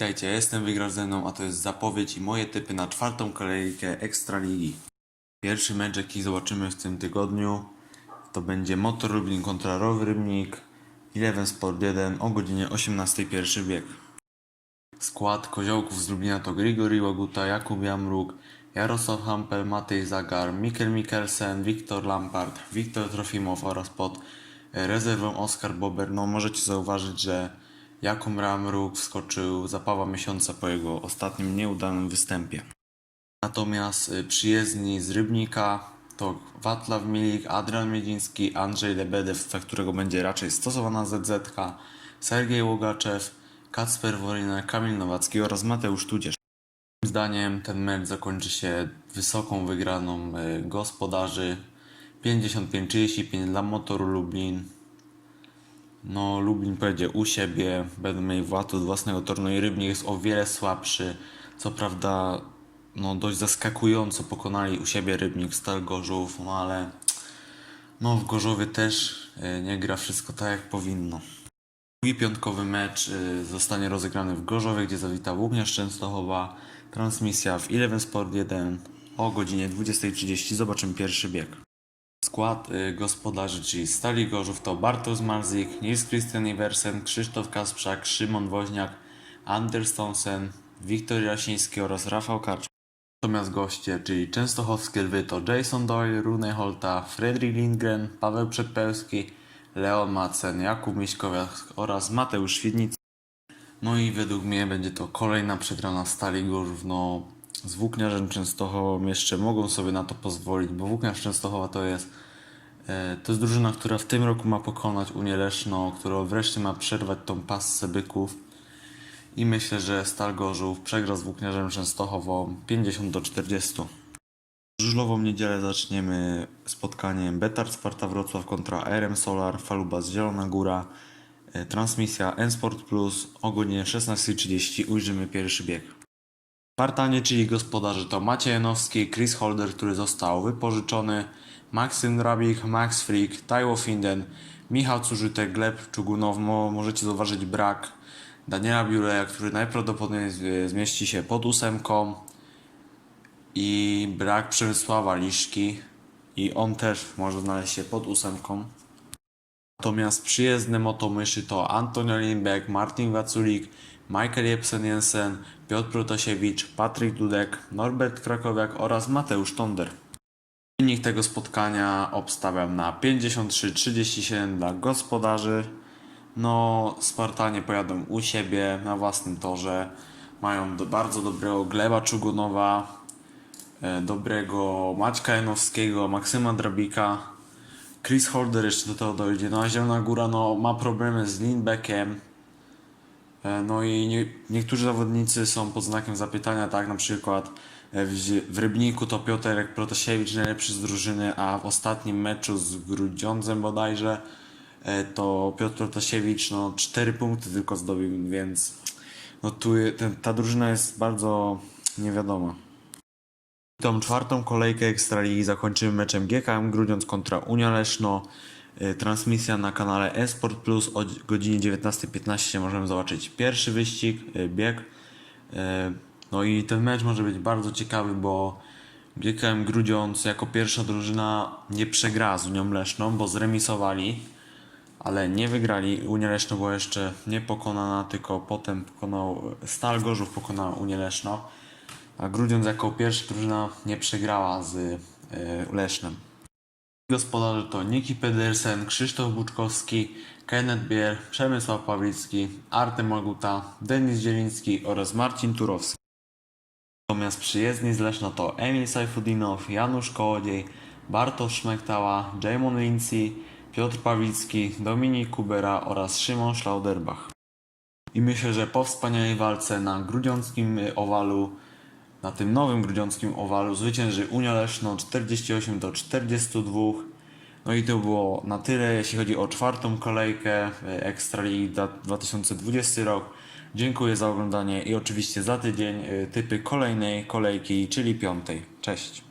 Witajcie, jestem Wygrał ze mną, a to jest zapowiedź i moje typy na czwartą kolejkę Ekstraligi. Pierwszy mecz, jaki zobaczymy w tym tygodniu, to będzie Motor Lublin kontra Rowy Rybnik, Eleven Sport 1 o godzinie 18 pierwszy bieg. Skład koziołków z Lublina to Grigori Łaguta, Jakub Jamruk, Jarosław Hampel, Matej Zagar, Mikkel Mikkelsen, Wiktor Lampard, Wiktor Trofimow oraz pod rezerwą Oskar Bober. No możecie zauważyć, że Jakub Ramruk wskoczył za Pawła miesiąca po jego ostatnim nieudanym występie. Natomiast y, przyjezdni z Rybnika to Watlaw Milik, Adrian Miedziński, Andrzej Lebedew, za którego będzie raczej stosowana ZZ, Sergiej Łogaczew, Kacper Worina, Kamil Nowacki oraz Mateusz Tudzież. Moim zdaniem ten mecz zakończy się wysoką wygraną y, gospodarzy 55-35 dla Motoru Lublin. No, Lublin pojedzie u siebie, będą mieli włatu od własnego i Rybnik jest o wiele słabszy. Co prawda, no dość zaskakująco pokonali u siebie Rybnik Stal Gorzów, no ale no w Gorzowie też y, nie gra wszystko tak jak powinno. Drugi piątkowy mecz y, zostanie rozegrany w Gorzowie, gdzie zawita Ługniarz Częstochowa. Transmisja w Eleven Sport 1 o godzinie 20.30. Zobaczymy pierwszy bieg. Skład y, gospodarzy, czyli Stali Gorzów to Bartosz Marzik, Nils Christian Iversen, Krzysztof Kasprzak, Szymon Woźniak, Anders Townsend, Wiktor Jasiński oraz Rafał Karcz. Natomiast goście, czyli częstochowskie lwy to Jason Doyle, Rune Holta, Fredrik Lindgren, Paweł Przedpełski, Leon Macen, Jakub Miśkowiak oraz Mateusz Świdnicy. No i według mnie będzie to kolejna przegrana Stali Gorzów. No, z Włókniarzem Częstochową jeszcze mogą sobie na to pozwolić, bo Włókniarz Częstochowa to jest e, to jest drużyna, która w tym roku ma pokonać Unię Leszno, która wreszcie ma przerwać tą passę byków. I myślę, że Stal Gorzów przegra z Włókniarzem Częstochową 50 do 40. W żużlową niedzielę zaczniemy spotkaniem Betard Sparta Wrocław kontra RM Solar, Falubas Zielona Góra, e, transmisja N-Sport Plus o godzinie 16.30 ujrzymy pierwszy bieg. Spartanie, czyli gospodarze to Maciej Janowski, Chris Holder, który został wypożyczony, Maksym Drabik, Max Frick, Tajło Finden, Michał Cużytek, Gleb Czugunow, Mo, możecie zauważyć brak Daniela Biuleja, który najprawdopodobniej zmieści się pod ósemką i brak Przemysława Liszki i on też może znaleźć się pod ósemką. Natomiast przyjezdne motomyszy to Antonio Lindbeck, Martin Waculik, Michael Jepsen Jensen, Piotr Protasiewicz, Patryk Dudek, Norbert Krakowiak oraz Mateusz Tonder. Wynik tego spotkania obstawiam na 53-37 dla gospodarzy. No, Spartanie pojadą u siebie na własnym torze. Mają do, bardzo dobrego Gleba Czugunowa, e, dobrego Maćka Janowskiego, Maksyma Drabika. Chris Holder jeszcze do tego dojdzie. No a Zielona Góra no, ma problemy z Lindbeckiem. E, No i nie, niektórzy zawodnicy są pod znakiem zapytania, tak na przykład e, w, w Rybniku to Piotrek Protasiewicz najlepszy z drużyny, a w ostatnim meczu z Grudziądzem bodajże e, to Piotr Protasiewicz no 4 punkty tylko zdobył, więc no tu ten, ta drużyna jest bardzo niewiadoma. Tą czwartą kolejkę Ekstraligi zakończymy meczem GKM Grudziądz kontra Unia Leszno. Y, Transmisja na kanale Esport Plus o dzi- godzinie 19.15 możemy zobaczyć pierwszy wyścig, y, bieg. Y, No i ten mecz może być bardzo ciekawy, bo GKM Grudziądz jako pierwsza drużyna nie przegra z Unią Leszną, bo zremisowali, ale nie wygrali. Unia Leszno była jeszcze niepokonana, tylko potem pokonał Stal Gorzów pokonała Unię Leszno. A Grudziądz jako pierwsza drużyna nie przegrała z Lesznem. Gospodarze to Niki Pedersen, Krzysztof Buczkowski, Kenneth Bier, Przemysław Pawlicki, Artem Aguta, Denis Zieliński oraz Marcin Turowski. Natomiast przyjezdni z Leszna to Emil Sajfudinow, Janusz Kołodziej, Bartosz Szmektała, Jamon Lindsay, Piotr Pawlicki, Dominik Kubera oraz Szymon Schlauderbach. I myślę, że po wspaniałej walce na grudziąckim owalu, na tym nowym grudziąckim owalu zwycięży Unia Leszno 48 do 42. No i to było na tyle, jeśli chodzi o czwartą kolejkę Ekstraligi dla 2020 rok. Dziękuję za oglądanie i oczywiście za tydzień y, typy kolejnej kolejki, czyli piątej. Cześć!